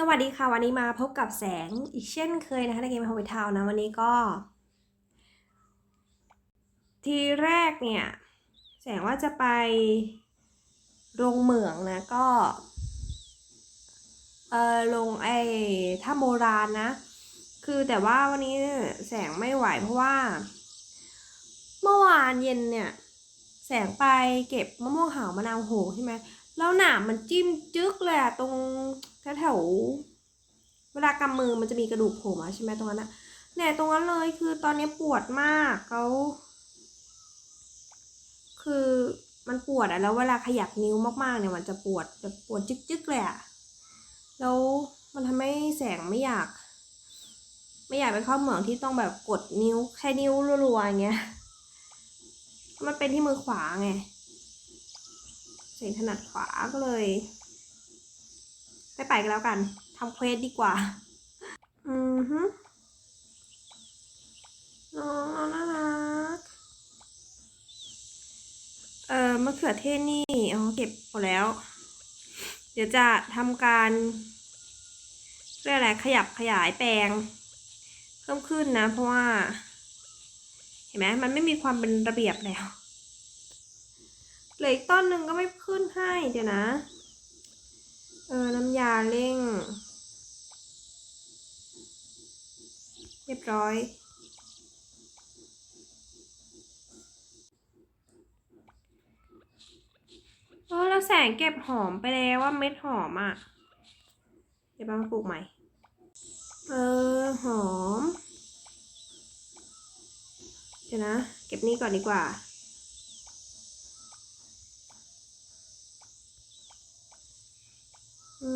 สวัสดีค่ะ วันนี้มาพบกับแสงอีกเช่นเคยนะคะในเกม h o w i t o w n นะ วันนี้ก็ ทีแรกเนี่ย แสงว่าจะไปโรงเหมืองนะ ก็ เออลงไอ้ถ้ำโบราณนะ คือแต่ว่าวันนี้แสงไม่ไหวเพราะว่า เมื่อวานเย็นเนี่ย แสงไปเก็บมะม่วงหาวมะนาวโหใช่ไหมแล้วหนามมันจิ้มจึ๊กเลยอะตรง แถวเวลากำมือมันจะมีกระดูกโผล่มาใช่ไหมตรงนั้นอะเนี่ยตรงนั้นเลยคือตอนนี้ปวดมากเขาคือมันปวดอะแล้วเวลาขยับนิ้วมากๆเนี่ยมันจะปวดแบบปวดจึ๊กๆเลยอะแล้วมันทำให้แสงไม่อยาก ไม่อยากไปเข้าเหมืองที่ต้องแบบกดนิ้วแค่นิ้วรัวๆอย่างเงี้ยมันเป็นที่มือขวาไงเสียงถนัดขวาก็เลย ไปไปกันแล้วกันทำเควสดีกว่า อือฮึน้องน่ารักเอ่อมะเขือเทศนี่อ๋อเก็บหมดแล้ว เดี๋ยวจะทำการเรียกอะไรขยับขยายแปลง เพิ่มขึ้นนะ เพราะว่า เห็นไหมมันไม่มีความเป็นระเบียบแล้วเหลืออีกต้นหนึ่งก็ไม่ขึ้นให้เดี๋ยวนะ เออ น้ำยาเร่ง เรียบร้อยเออแล้วแสงเก็บหอมไปแล้วว่าเม็ดหอมอะ เดี๋ยวมาปลูกใหม่ เออ หอม เดี๋ยวนะ เก็บนี่ก่อนดีกว่า อื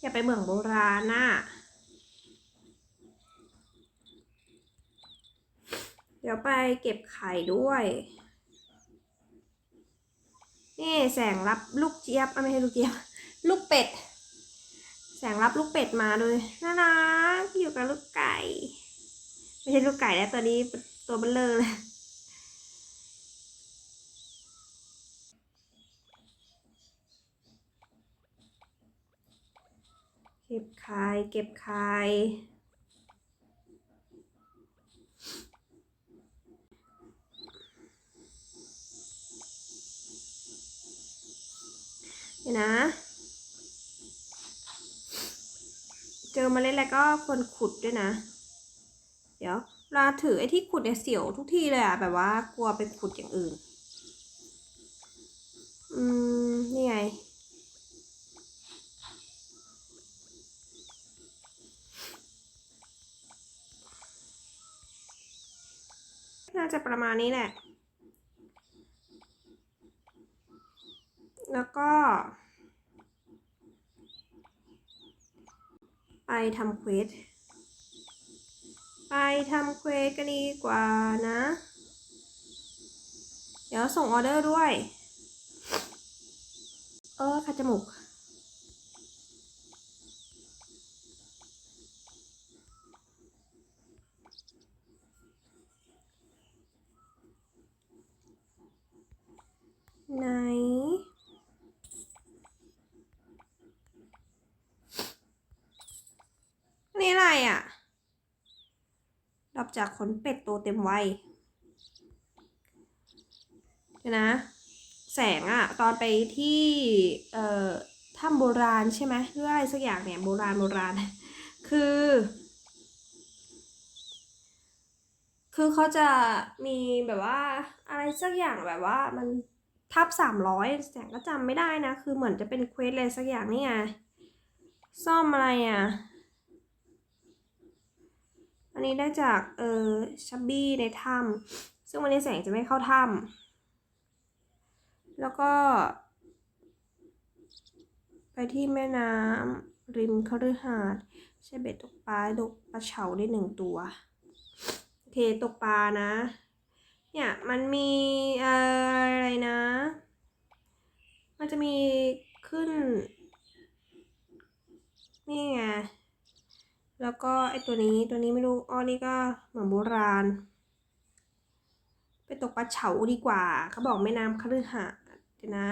อย่าไปเมืองโบราณน่ะเดี๋ยวไปเก็บไข่ด้วย นี่แสงรับลูกเจี๊ยบไม่ใช่ลูกเจี๊ยบ ลูกเป็ด แสงรับลูกเป็ดมาเลยน่ารักอยู่กับลูกไก่ ไม่ใช่ลูกไก่แล้วตัวนี้ตัวเบลเลอร์เลย เก็บ ไข่เก็บไข่เดี๋ยนะ เจอมาเล็ดแล้วก็ควรขุดด้วยนะ เดี๋ยวเวลาถือไอ้ที่ขุดเนี่ยเสียวทุกทีเลยอะแบบว่ากลัวไปขุดอย่างอื่น อืม นี่ไง น่า จะประมาณนี้แหละ แล้วก็ ไปทำเควส ไปทำเควสกันดีกว่านะ เดี๋ยวส่งออเดอร์ด้วย เออคัดจมูก ไหนนนี้อะไรอะดับจากขนเป็ดตัวเต็มวัยเดี๋ยวนะ แสงอะตอนไปที่ เอ่อถ้ำโบราณใช่ไหมหรืออะไรสักอย่างเนี่ยโบราณโบราณ คือ คือเขาจะมีแบบว่าอะไรสักอย่างแบบว่ามัน ทับสามร้อยแสงก็จำไม่ได้นะ คือเหมือนจะเป็นเควสอะไรสักอย่างนี่ไง ซ่อมอะไรอะอันอันนี้ได้จาก เออชับบี้ในถ้ำซึ่งวันนี้แสงจะไม่เข้าถ้ำแล้วก็ ไปที่แม่น้ำริมคฤหาสน์ใช้เบ็ดตกปลาตกปลาเฉาได้หนึ่งตัว โอเค ตกปลานะ เนี่ยมันมีเอ่ออะไรนะ มันจะมีขึ้น นี่ไง แล้วก็ไอตัวนี้ตัวนี้ไม่รู้อ้อนี่ก็เหมือนโบราณ ไปตกปลาเฉาดีกว่า เขาบอกแม่น้ำคฤหาสน์เดี๋ยวนะ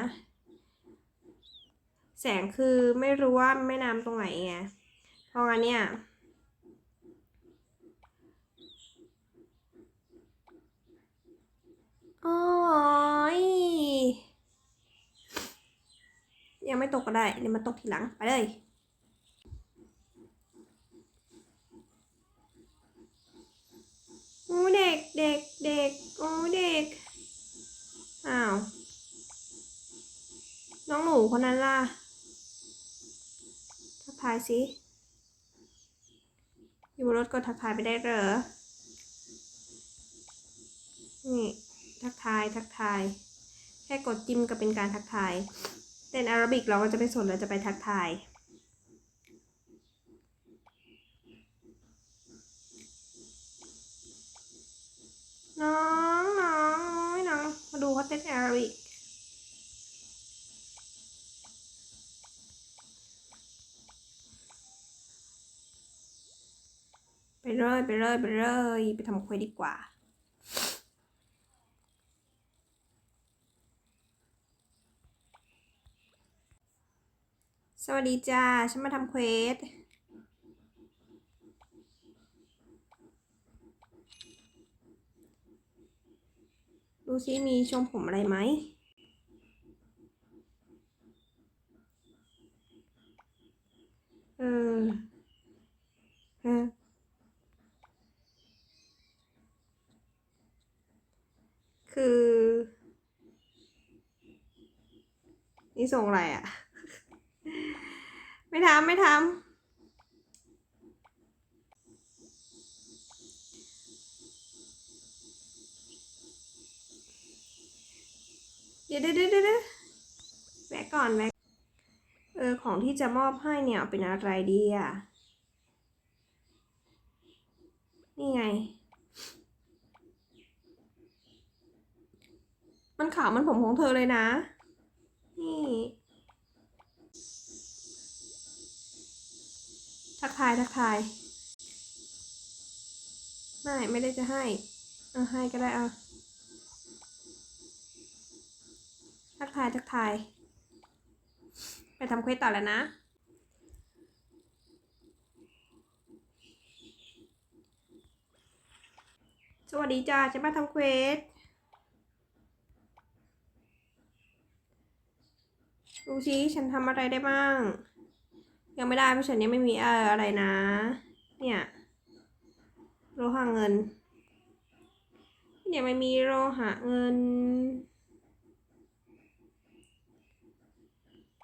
แสงคือไม่รู้ว่าแม่น้ำตรงไหนไงเพราะงั้นเนี่ย โอ้ยยังไม่ตกก็ได้เดี๋ยวมาตกทีหลังไปเลย โอ้เด็กเด็กเด็กโอ้เด็ก อ้าว น้องหนูคนนั้นล่ะทักทายสิอยู่บนรถก็ทักทายไปได้เหรอ นี่ ทักทายทักทาย แค่กดจิ้มก็เป็นการทักทายเต้นอาราบิกเราก็จะไม่สนเราจะไปทักทาย น้องน้องน้องมาดูเขาเต้นอาราบิกไปเลยไปเลยไปเลยไปทำควยดีกว่า สวัสดีจ้า ฉันมาทำเควส ดูซิมีชมผมอะไรไหม เออเออคือ นี่ส่งอะไรอะ่ะ ไม่ทำไม่ทำเดี๋ยวเดี๋ยวเดี๋ยวแวะก่อนแวะเออ ของที่จะมอบให้เนี่ยเป็นอะไรดีอะ นี่ไง มันขาวมันผมของเธอเลยนะ นี่ ทักทายทักทาย ไม่ ไม่ได้จะให้ เอาให้ก็ได้เอาทักทายทักทาย ไปทำเควสต่อแล้วนะ สวัสดีจ้าฉันมาทำเควสดูสิฉันทำอะไรได้บ้าง ยังไม่ได้เพราะฉันยังไม่มีเอออะไรนะ เนี่ยโลหะเงิน เนี่ยไม่มีโลหะเงิน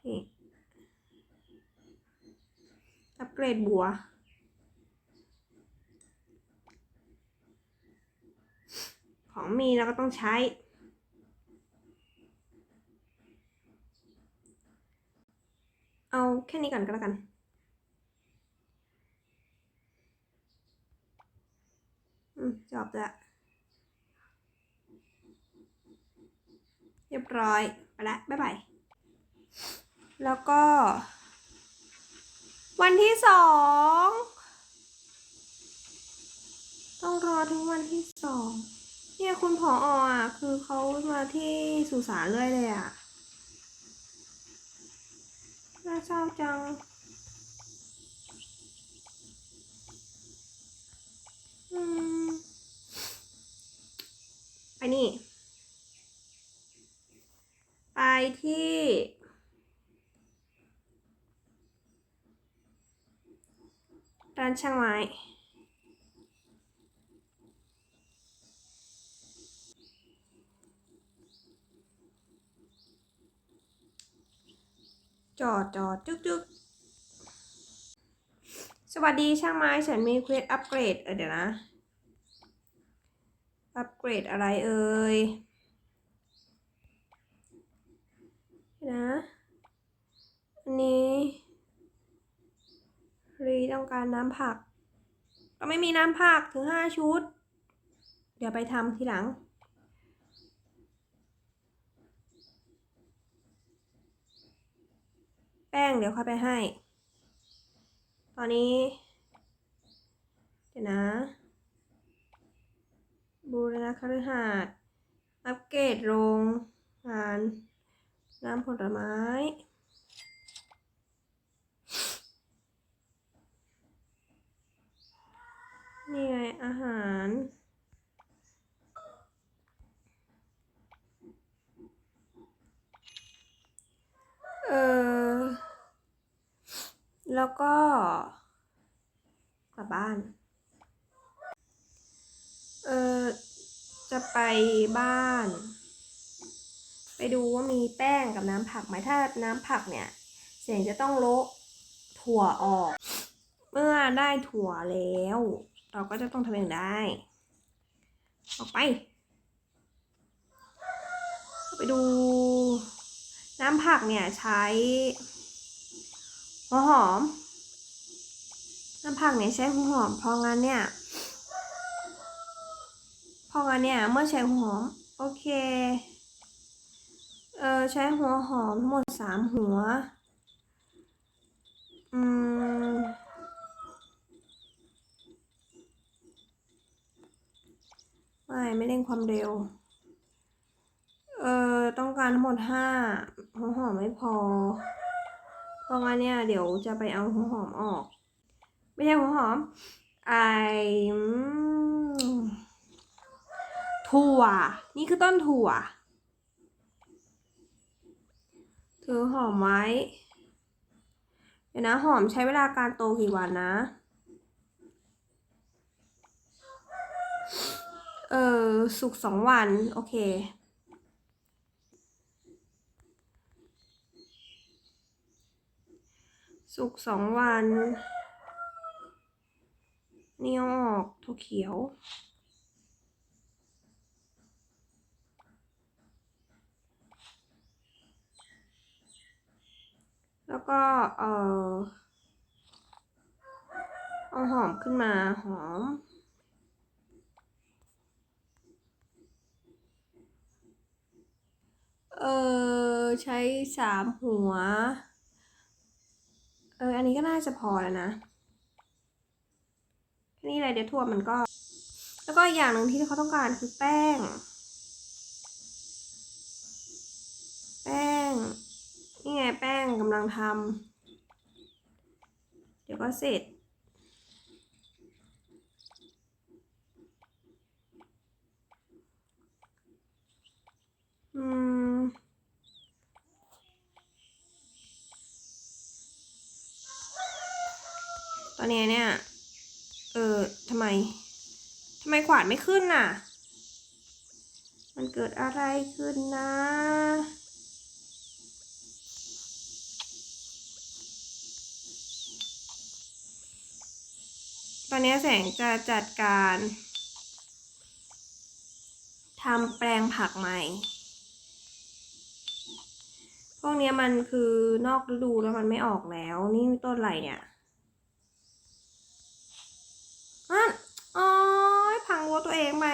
นี่อัปเกรดบัวของมีเราก็ต้องใช้ เอาแค่นี้ก่อนก็แล้วกัน อืมจบละเรียบร้อย ไปละ บ๊ายบาย แล้วก็ วันที่สอง ต้องรอถึงวันที่สอง เนี่ยคุณผออะ คือเขามาที่สุสานเรื่อยเลยอะ น่าเศร้าจัง อืมไปนี่ ไปที่ร้านช่างไม้ จอดจอดจึกจึกสวัสดีช่างไม้ฉันมีเควสอัปเกรดเออเดี๋ยวนะ อัปเกรดอะไรเอ่ยนะอันนี้รีต้องการน้ำผัก ก็ไม่มีน้ำผักถึงห้าชุด เดี๋ยวไปทำทีหลัง แป้งเดี๋ยวค่อยไปให้ ตอนนี้ เดี๋ยวนะ บูรณะคฤหาสน์อัปเกรดโรงงานน้ำผลไม้ นี่ไงอาหาร เออ แล้วก็ กลับบ้าน เออจะไปบ้าน ไปดูว่ามีแป้งกับน้ำผักไหมถ้าน้ำผักเนี่ย เสียงจะต้องโละถั่วออก เมื่อได้ถั่วแล้ว เราก็จะต้องทำอย่างได้ออกไป ไปดู น้ำผักเนี่ยใช้ หัวหอมน้ำผักเนี่ยใช้หัวหอมพราะงั้นเนี่ยพราะงั้นเนี่ย เมื่อใช้หัวหอม โอเค เออใช้หัวหอมทั้งหมดสามหัว อืมไม่ไม่เร่งความเร็ว เออต้องการทั้งหมดห้าหัวหอมไม่พอ เพราะงั้นเนี่ยเดี๋ยวจะไปเอาหัวหอมออก ไม่ใช่หัวหอมไอถั่ว นี่คือต้นถั่วถือหอมไว้ เดี๋ยวนะหอมใช้เวลาการโตกี่วันนะ เออสุกสองวัน โอเค สุกสองวันนี่อออกถั่วเขียวแล้วก็เออเอาหอมขึ้นมาหอม เออใช้สามหัว อออันนี้ก็น่าจะพอแล้วนะแค่นี้เลยเดี๋ยวถั่วมันก็ แล้วก็อย่างหนึ่งที่เขาต้องการคือแป้ง แป้ง นี่ไงแป้งกำลังทำเดี๋ยวก็เสร็จ อืม ตอนนี้เนี่ย เออทำไม ทำไมข วานไม่ขึ้นน่ะ มันเกิดอะไรขึ้นนะ ตอนนี้แสงจะจัดการทำแปลงผักใหม่ พวกนี้มันคือนอกฤดูแล้วมันไม่ออกแล้ว นี่ต้นอะไรเนี่ยนั่นอ๋อยพังวัว ตัวเองไป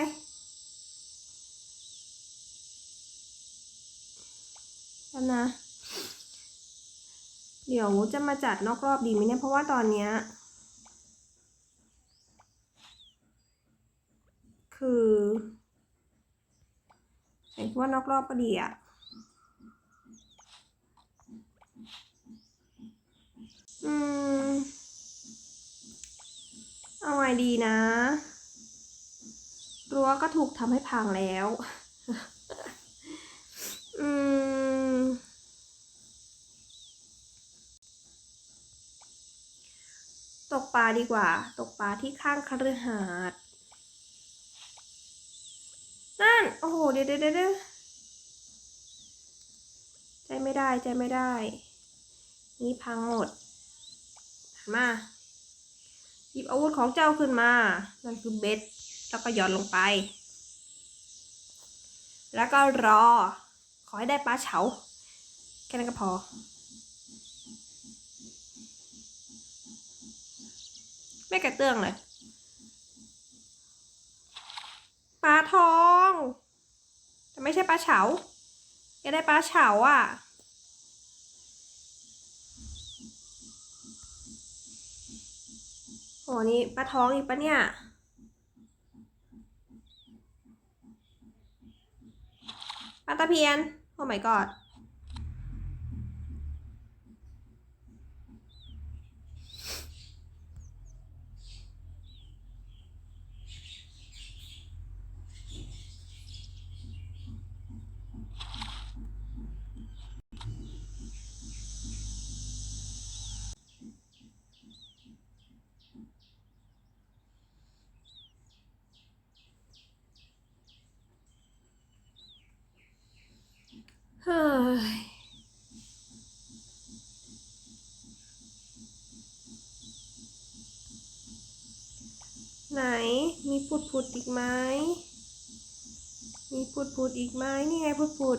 แล้วนะ เดี๋ยวจะมาจัดนอกรอบดีไหมเนี่ย เพราะว่าตอนเนี้ยคือเห็นว่านอกรอบก็ดีอะอืม เอาไงดีนะ รั้วก็ถูกทำให้พังแล้ว อืม ตกปลาดีกว่า ตกปลาที่ข้างคฤหาสน์นั่น โอ้โห เดี๋ยวเดี๋ยวเดี๋ยวใจไม่ได้ ใจไม่ได้ นี่พังหมดหันมาหยิบอาวุธของเจ้าขึ้นมา นั่นคือเบ็ด แล้วก็หย่อนลงไป แล้วก็รอ ขอให้ได้ปลาเฉา แค่นั้นก็พอ ไม่กระเตื้องเลย ปลาทอง แต่ไม่ใช่ปลาเฉาแกได้ปลาเฉาอะโหนี่ปลาทองอีกปะเนี่ย ปลาตะเพียน โอ้ my god เฮ้ ยไหน มีพูดพูดอีกไหมมีพูดพูดอีกไหมนี่ไงพูดพูด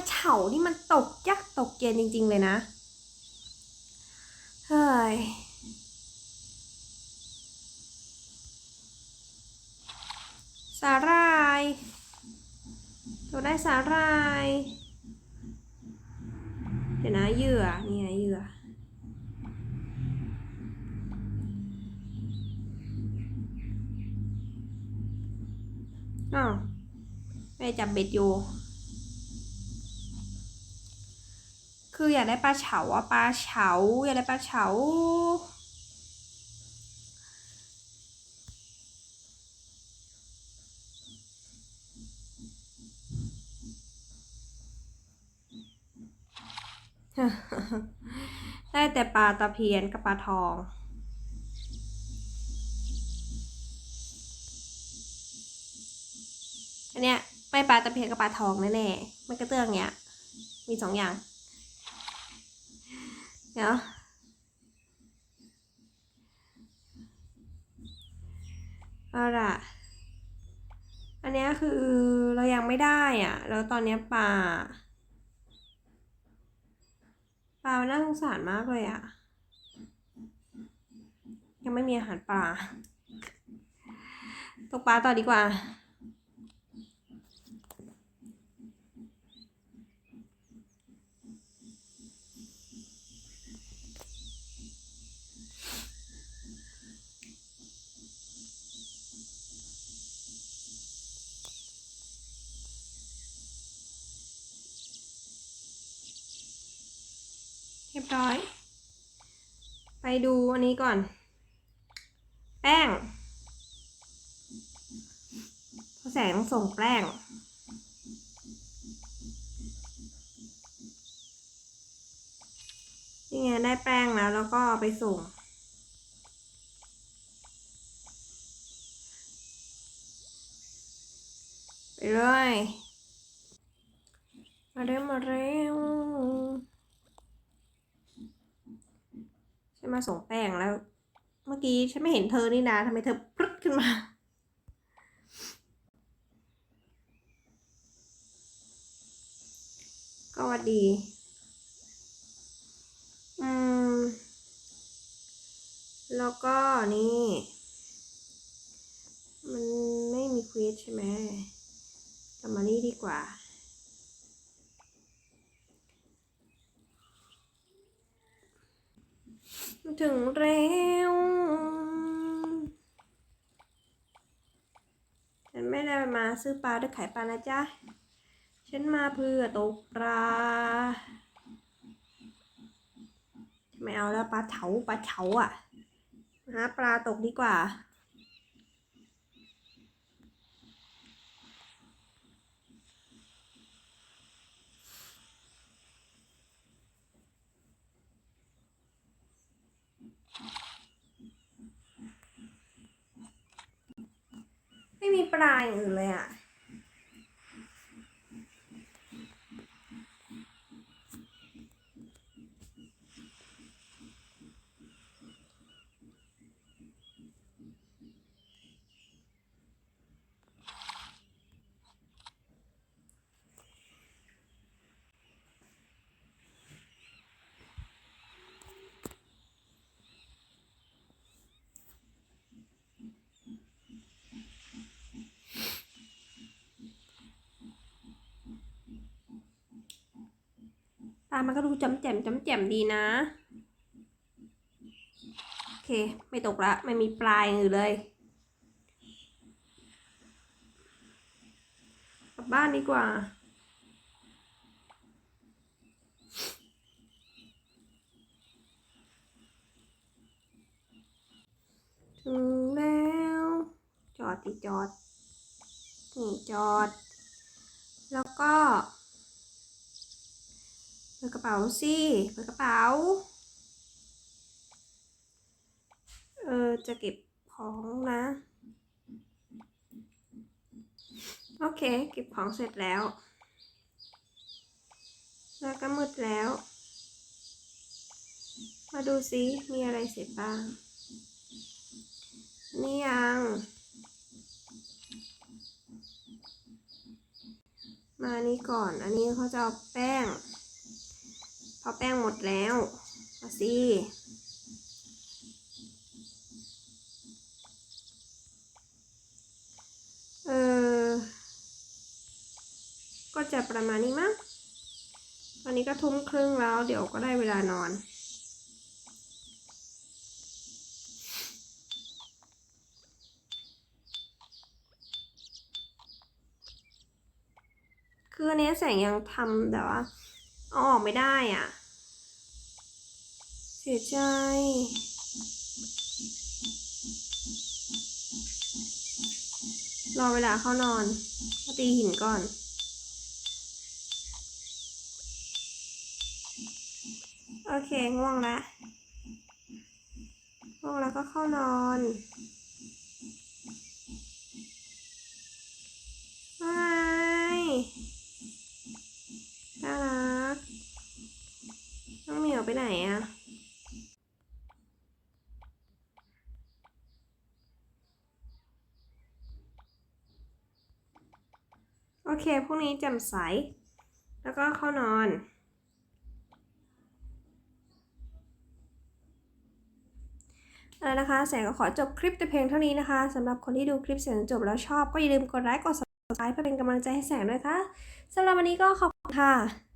ปลาเฉานี่มันตกยักตกเย็นจริง ๆ เลยนะ เฮ้ย สาหร่ายเราได้สาหร่าย เดี๋ยวนะเหยื่อ นี่ไงเหยื่ออ้าวแม่จับเบ็ดอยู่ คืออยากได้ปลาเฉาอะปลาเฉาอยากได้ปลาเฉาได้แต่ปลาตะเพียนกับปลาทอง อันเนี้ยไม่ปลาตะเพียนกับปลาทองแน่ๆไม่กระเตื้องเนี้ย มีสองอย่าง เดี๋ยวเอาละอันเนี้ยคือเรายังไม่ได้อะ แล้วตอนนี้ปลาปลามันน่าสงสารมากเลยอะ ยังไม่มีอาหารปลาตกปลาต่อดีกว่า ร้อย ไปดูอันนี้ก่อน แป้งพอแสงส่งแป้ง นี่ไงได้แป้งแล้วแล้วก็ไปส่ง ไปเลย มาเร็วมาเร็ว ฉันมาส่งแป้งแล้ว เมื่อกี้ฉันไม่เห็นเธอนี่นะทำไมเธอปรึ๊ดขึ้นมา ก็วัดดี อืม แล้วก็นี่ มันไม่มีควีสใช่ไหมกลับมานี่ดีกว่า ถึงแล้วฉันไม่ได้มาซื้อปลาหรือขายปลานะจ๊ะ ฉันมาเพื่อตกปลาไม่เอาแล้วปลาเฉาปลาเฉาอะหาปลาตกดีกว่า ไม่มีปลาอย่างอื่นเลยอะ ปลามันก็ดูจำแจ่มจำแจ่มดีนะ โอเค ไม่ตกละ ไม่มีปลาอย่างอื่นเลย กลับบ้านดีกว่าถึงแล้ว จอดติจอดนี่จอด แล้วก็ เปิดกระเป๋าสิเปิดกระเป๋า เออจะเก็บของนะ โอเค เก็บของเสร็จแล้ว แล้วก็มืดแล้ว มาดูซิมีอะไรเสร็จบ้าง นี่ยังมานี่ก่อน อันนี้เขาจะเอาแป้ง พอแป้งหมดแล้วมาสิเออก็จะประมาณนี้มั้งตอนนี้ก็ทุ่มครึ่งแล้ว เดี๋ยวก็ได้เวลานอนคืออันเนี้ยแสงยังทำแต่ว่า เอาออกไม่ได้อะ เสียใจ รอเวลาเข้านอนตีหินก่อน โอเค ง่วงล้วง่วงแล้วก็เข้านอนบาย น่ารัก น้องเหมียวไปไหนอะโอเค พรุ่งนี้แจ่มใส แล้วก็เข้านอนเอาละนะคะ แสงก็ขอจบคลิปแต่เพียงเท่านี้นะคะสำหรับคนที่ดูคลิปเสียงจบแล้วชอบก็อย่าลืมกดไลค์กด subscribe เพื่อเป็นกำลังใจให้แสงด้วยค่ะสำหรับวันนี้ก็ขอบ ค่ะ